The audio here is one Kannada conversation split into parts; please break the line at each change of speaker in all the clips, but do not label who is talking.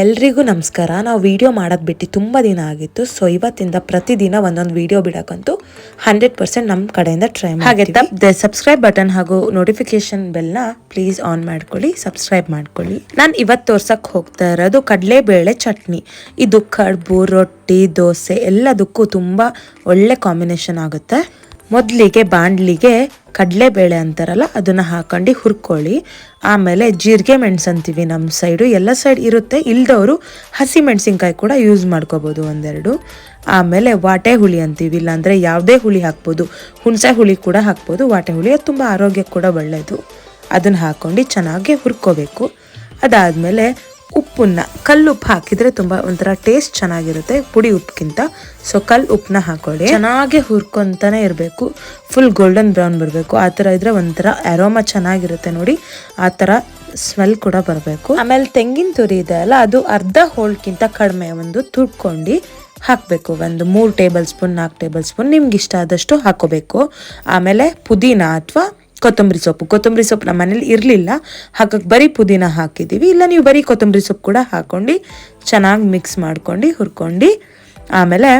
ಎಲ್ರಿಗೂ ನಮಸ್ಕಾರ. ನಾವು ವಿಡಿಯೋ ಮಾಡೋದು ಬಿಟ್ಟು ತುಂಬ ದಿನ ಆಗಿತ್ತು. ಸೊ ಇವತ್ತಿಂದ ಪ್ರತಿದಿನ ಒಂದೊಂದು ವಿಡಿಯೋ ಬಿಡೋಕ್ಕಂತೂ ಹಂಡ್ರೆಡ್ ಪರ್ಸೆಂಟ್ ನಮ್ಮ ಕಡೆಯಿಂದ ಟ್ರೈ ಹಾಗೆ ಸಬ್ಸ್ಕ್ರೈಬ್ ಬಟನ್ ಹಾಗೂ ನೋಟಿಫಿಕೇಶನ್ ಬೆಲ್ನ ಪ್ಲೀಸ್ ಆನ್ ಮಾಡ್ಕೊಳ್ಳಿ ಸಬ್ಸ್ಕ್ರೈಬ್ ಮಾಡ್ಕೊಳ್ಳಿ. ನಾನು ಇವತ್ತು ತೋರ್ಸಕ್ಕೆ ಹೋಗ್ತಾ ಇರೋದು ಕಡಲೆಬೇಳೆ ಚಟ್ನಿ. ಇದು ಕಡುಬು, ರೊಟ್ಟಿ, ದೋಸೆ ಎಲ್ಲದಕ್ಕೂ ತುಂಬ ಒಳ್ಳೆ ಕಾಂಬಿನೇಷನ್ ಆಗುತ್ತೆ. ಮೊದಲಿಗೆ, ಬಾಣಲಿಗೆ ಕಡಲೆಬೇಳೆ ಅಂತಾರಲ್ಲ, ಅದನ್ನು ಹಾಕೊಂಡು ಹುರ್ಕೊಳ್ಳಿ. ಆಮೇಲೆ ಜೀರಿಗೆ ಮೆಣಸು ಅಂತೀವಿ ನಮ್ಮ ಸೈಡು. ಎಲ್ಲ ಸೈಡ್ ಇರುತ್ತೆ. ಇಲ್ದವರು ಹಸಿ ಮೆಣಸಿನ್ಕಾಯಿ ಕೂಡ ಯೂಸ್ ಮಾಡ್ಕೋಬೋದು ಒಂದೆರಡು. ಆಮೇಲೆ ವಾಟೆ ಹುಳಿ ಅಂತೀವಿ, ಇಲ್ಲಾಂದರೆ ಯಾವುದೇ ಹುಳಿ ಹಾಕ್ಬೋದು. ಹುಣಸೆ ಹುಳಿ ಕೂಡ ಹಾಕ್ಬೋದು. ವಾಟೆ ಹುಳಿ ಅದು ತುಂಬ ಆರೋಗ್ಯಕ್ಕೆ ಕೂಡ ಒಳ್ಳೆಯದು ಅದನ್ನು ಹಾಕ್ಕೊಂಡು ಚೆನ್ನಾಗಿ ಹುರ್ಕೋಬೇಕು. ಅದಾದಮೇಲೆ ಉಪ್ಪನ್ನ ಕಲ್ಲುಪ್ಪು ಹಾಕಿದ್ರೆ ತುಂಬಾ ಒಂಥರ ಟೇಸ್ಟ್ ಚೆನ್ನಾಗಿರುತ್ತೆ, ಪುಡಿ ಉಪ್ಪಿಗಿಂತ. ಸೊ ಕಲ್ಲು ಉಪ್ಪನ್ನ ಹಾಕೊಳ್ಳಿ. ಚೆನ್ನಾಗಿ ಹುರ್ಕೊಂತಾನೆ ಇರಬೇಕು. ಫುಲ್ ಗೋಲ್ಡನ್ ಬ್ರೌನ್ ಬರಬೇಕು. ಆ ಥರ ಇದ್ರೆ ಒಂಥರ ಅರೋಮ ಚೆನ್ನಾಗಿರುತ್ತೆ ನೋಡಿ. ಆ ಥರ ಸ್ಮೆಲ್ ಕೂಡ ಬರಬೇಕು. ಆಮೇಲೆ ತೆಂಗಿನ ತುರಿ ಇದೆ ಅಲ್ಲ, ಅದು ಅರ್ಧ ಹೋಳ್ಗಿಂತ ಕಡಿಮೆ ಒಂದು ತುಡ್ಕೊಂಡು ಹಾಕಬೇಕು. ಒಂದು ಮೂರು ಟೇಬಲ್ ಸ್ಪೂನ್, ನಾಲ್ಕು ಟೇಬಲ್ ಸ್ಪೂನ್ ನಿಮ್ಗೆ ಇಷ್ಟ ಆದಷ್ಟು ಹಾಕೋಬೇಕು. ಆಮೇಲೆ ಪುದೀನ ಅಥವಾ ಕೊತ್ತಂಬರಿ ಸೊಪ್ಪು. ಕೊತ್ತಂಬರಿ ಸೊಪ್ಪು ನಮ್ಮ ಮನೇಲಿ ಇರಲಿಲ್ಲ. ಹಾಗಾಗಿ ಬರೀ ಪುದೀನ ಹಾಕಿದ್ದೀವಿ. ಇಲ್ಲ ನೀವು ಬರೀ ಕೊತ್ತಂಬರಿ ಸೊಪ್ಪು ಕೂಡ ಹಾಕ್ಕೊಂಡು ಚೆನ್ನಾಗಿ ಮಿಕ್ಸ್ ಮಾಡ್ಕೊಂಡು ಹುರ್ಕೊಂಡು ಆಮೇಲೆ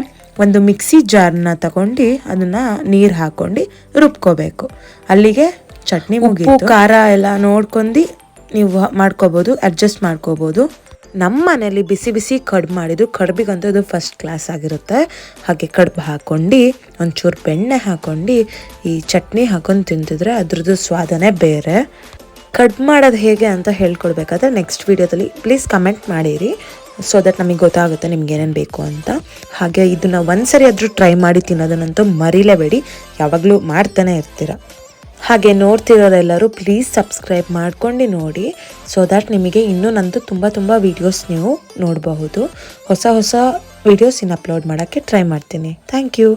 ಒಂದು ಮಿಕ್ಸಿ ಜಾರ್ನ ತಗೊಂಡು ಅದನ್ನು ನೀರು ಹಾಕ್ಕೊಂಡು ರುಬ್ಕೋಬೇಕು. ಅಲ್ಲಿಗೆ ಚಟ್ನಿ ಉಪ್ಪು ಖಾರ ಎಲ್ಲ ನೋಡ್ಕೊಂಡು ನೀವು ಮಾಡ್ಕೋಬೋದು ಅಡ್ಜಸ್ಟ್ ಮಾಡ್ಕೋಬೋದು. ನಮ್ಮ ಮನೇಲಿ ಬಿಸಿ ಬಿಸಿ ಕಡುಬು ಮಾಡಿದ್ರು. ಕಡ್ಬಿಗಂತೂ ಅದು ಫಸ್ಟ್ ಕ್ಲಾಸ್ ಆಗಿರುತ್ತೆ. ಹಾಗೆ ಕಡುಬು ಹಾಕ್ಕೊಂಡು ಒಂಚೂರು ಬೆಣ್ಣೆ ಹಾಕ್ಕೊಂಡು ಈ ಚಟ್ನಿ ಹಾಕೊಂಡು ತಿಂತಿದ್ರೆ ಅದ್ರದ್ದು ಸ್ವಾದನೇ ಬೇರೆ. ಕಡ್ಬು ಮಾಡೋದು ಹೇಗೆ ಅಂತ ಹೇಳ್ಕೊಡ್ಬೇಕಾದ್ರೆ ನೆಕ್ಸ್ಟ್ ವೀಡಿಯೋದಲ್ಲಿ ಪ್ಲೀಸ್ ಕಮೆಂಟ್ ಮಾಡಿರಿ. ಸೊ ದಟ್ ನಮಗೆ ಗೊತ್ತಾಗುತ್ತೆ ನಿಮ್ಗೆ ಏನೇನು ಬೇಕು ಅಂತ. ಹಾಗೆ ಇದನ್ನು ಒಂದ್ಸರಿ ಆದರೂ ಟ್ರೈ ಮಾಡಿ ತಿನ್ನೋದನ್ನಂತೂ ಮರಿಲೇಬೇಡಿ. ಯಾವಾಗಲೂ ಮಾಡ್ತಾನೆ ಇರ್ತೀರ. ಹಾಗೆ ನೋಡ್ತಿರೋರೆಲ್ಲರೂ ಪ್ಲೀಸ್ ಸಬ್ಸ್ಕ್ರೈಬ್ ಮಾಡ್ಕೊಂಡು ನೋಡಿ ಸೊ ದ್ಯಾಟ್ ನಿಮಗೆ ಇನ್ನೂ ನಂದು ತುಂಬ ತುಂಬ ವೀಡಿಯೋಸ್ ನೀವು ನೋಡಬಹುದು. ಹೊಸ ಹೊಸ ವೀಡಿಯೋಸ್ ಇನ್ನು ಅಪ್ಲೋಡ್ ಮಾಡೋಕ್ಕೆ ಟ್ರೈ ಮಾಡ್ತೀನಿ. Thank you